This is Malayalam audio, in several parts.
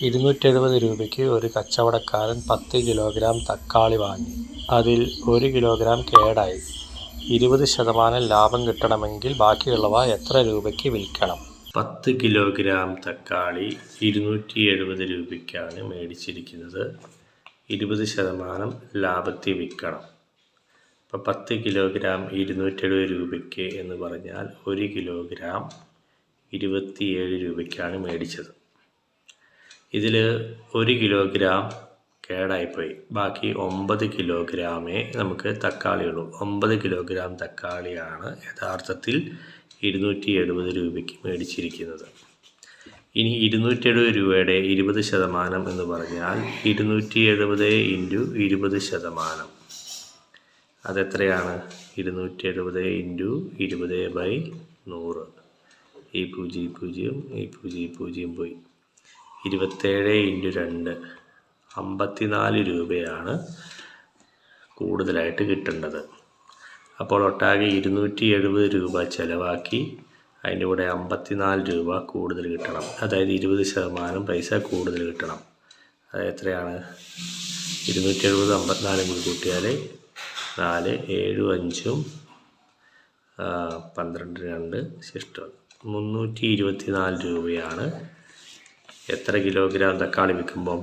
ഇരുന്നൂറ്റെഴുപത് രൂപയ്ക്ക് ഒരു കച്ചവടക്കാരൻ പത്ത് കിലോഗ്രാം തക്കാളി വാങ്ങി. അതിൽ ഒരു കിലോഗ്രാം കേടായി. ഇരുപത് ശതമാനം ലാഭം കിട്ടണമെങ്കിൽ ബാക്കിയുള്ളവ എത്ര രൂപയ്ക്ക് വിൽക്കണം? പത്ത് കിലോഗ്രാം തക്കാളി ഇരുന്നൂറ്റി എഴുപത് രൂപയ്ക്കാണ് മേടിച്ചിരിക്കുന്നത്. ഇരുപത് ശതമാനം ലാഭത്തിൽ വിൽക്കണം. അപ്പോൾ പത്ത് കിലോഗ്രാം ഇരുന്നൂറ്റെഴുപത് രൂപയ്ക്ക് എന്ന് പറഞ്ഞാൽ ഒരു കിലോഗ്രാം ഇരുപത്തിയേഴ് രൂപയ്ക്കാണ് മേടിച്ചത്. ഇതിൽ ഒരു കിലോഗ്രാം കേടായിപ്പോയി. ബാക്കി ഒമ്പത് കിലോഗ്രാമേ നമുക്ക് തക്കാളിയുള്ളൂ. ഒമ്പത് കിലോഗ്രാം തക്കാളിയാണ് യഥാർത്ഥത്തിൽ ഇരുന്നൂറ്റി എഴുപത് രൂപയ്ക്ക് മേടിച്ചിരിക്കുന്നത്. ഇനി ഇരുന്നൂറ്റി എഴുപത് രൂപയുടെ ഇരുപത് ശതമാനം എന്ന് പറഞ്ഞാൽ ഇരുന്നൂറ്റി എഴുപത് ഇന്റു ഇരുപത് ശതമാനം. അതെത്രയാണ്? ഇരുന്നൂറ്റി എഴുപത് ഇന്റു ഇരുപത് ബൈ നൂറ്. ഈ പൂജ്യം പൂജ്യം ഈ പൂജ്യം പൂജ്യം പോയി. ഇരുപത്തേഴ് ഇന്റു രണ്ട്. അമ്പത്തിനാല് രൂപയാണ് കൂടുതലായിട്ട് കിട്ടേണ്ടത്. അപ്പോൾ ഒട്ടാകെ ഇരുന്നൂറ്റി എഴുപത് രൂപ ചിലവാക്കി അതിന്റെ കൂടെ അമ്പത്തിനാല് രൂപ കൂടുതൽ കിട്ടണം. അതായത് ഇരുപത് ശതമാനം പൈസ കൂടുതൽ കിട്ടണം. അത് എത്രയാണ്? ഇരുന്നൂറ്റി എഴുപത് അമ്പത്തിനാലും കൂടി കൂട്ടിയാൽ നാല് ഏഴും അഞ്ചും പന്ത്രണ്ട് രണ്ട് ശിഷ്ടം മുന്നൂറ്റി ഇരുപത്തി നാല് രൂപയാണ് എത്ര കിലോഗ്രാം തക്കാളി വിൽക്കുമ്പം?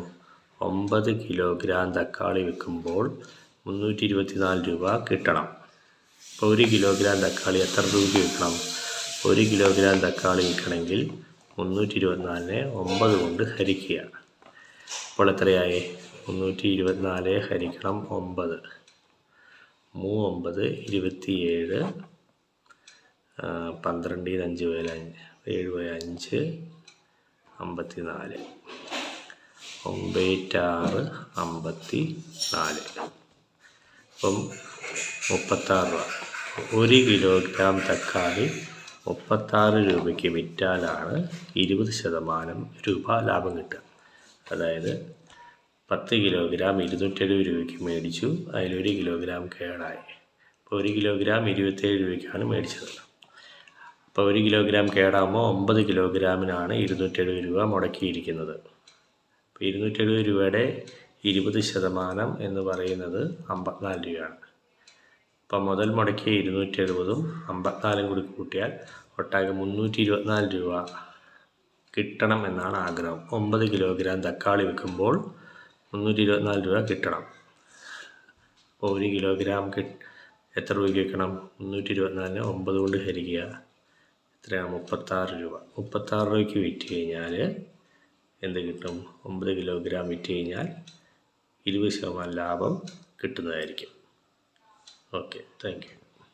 ഒമ്പത് കിലോഗ്രാം തക്കാളി വിൽക്കുമ്പോൾ മുന്നൂറ്റി ഇരുപത്തി നാല് രൂപ കിട്ടണം. അപ്പോൾ ഒരു കിലോഗ്രാം തക്കാളി എത്ര രൂപയ്ക്ക് വിൽക്കണം? ഒരു കിലോഗ്രാം തക്കാളി വിൽക്കണമെങ്കിൽ മുന്നൂറ്റി ഇരുപത്തിനാലിനെ ഒമ്പത് കൊണ്ട് ഹരിക്കുക. അപ്പോൾ എത്രയായി? മുന്നൂറ്റി ഇരുപത്തിനാല് ഹരിക്കണം ഒമ്പത്. മൂ ഒമ്പത് ഇരുപത്തിയേഴ് പന്ത്രണ്ടിൽ അഞ്ച് പേര് അഞ്ച് ഏഴ് പോയ അഞ്ച് അമ്പത്തി നാല് ഒമ്പേറ്റാറ് അമ്പത്തി നാല് അപ്പം മുപ്പത്താറ് രൂപ. ഒരു കിലോഗ്രാം തക്കാളി മുപ്പത്താറ് രൂപയ്ക്ക് വിറ്റാലാണ് ഇരുപത് ശതമാനം രൂപ ലാഭം കിട്ടുക. അതായത് പത്ത് കിലോഗ്രാം ഇരുന്നൂറ്റെഴുപത് രൂപയ്ക്ക് മേടിച്ചു. അതിലൊരു കിലോഗ്രാം കേടായി. അപ്പോൾ ഒരു കിലോഗ്രാം ഇരുപത്തേഴ് രൂപയ്ക്കാണ് മേടിച്ചത്. അപ്പോൾ ഒരു കിലോഗ്രാം കേടാകുമ്പോൾ ഒമ്പത് കിലോഗ്രാമിനാണ് ഇരുന്നൂറ്റെഴുപത് രൂപ മുടക്കിയിരിക്കുന്നത്. അപ്പോൾ ഇരുന്നൂറ്റെഴുപത് രൂപയുടെ ഇരുപത് ശതമാനം എന്ന് പറയുന്നത് അമ്പത്തിനാല് രൂപയാണ്. അപ്പം മുതൽ മുടക്കിയ ഇരുന്നൂറ്റി എഴുപതും അമ്പത്തിനാലും കൂടി കൂട്ടിയാൽ ഒട്ടാകെ മുന്നൂറ്റി ഇരുപത്തിനാല് രൂപ കിട്ടണം എന്നാണ് ആഗ്രഹം. ഒമ്പത് കിലോഗ്രാം തക്കാളി വിൽക്കുമ്പോൾ മുന്നൂറ്റി ഇരുപത്തിനാല് രൂപ കിട്ടണം. അപ്പോൾ ഒരു കിലോഗ്രാം കി എത്ര രൂപയ്ക്ക് വിൽക്കണം മുന്നൂറ്റി ഇരുപത്തിനാലിന് ഒമ്പത് കൊണ്ട് ഹരിക്കുക. എത്രയാണ് മുപ്പത്താറ് രൂപ. മുപ്പത്താറ് രൂപയ്ക്ക് വിറ്റ് കഴിഞ്ഞാൽ എന്ത് കിട്ടും? ഒമ്പത് കിലോഗ്രാം വിറ്റ് കഴിഞ്ഞാൽ ഇരുപത് ശതമാനം ലാഭം കിട്ടുന്നതായിരിക്കും. ഓക്കെ. താങ്ക്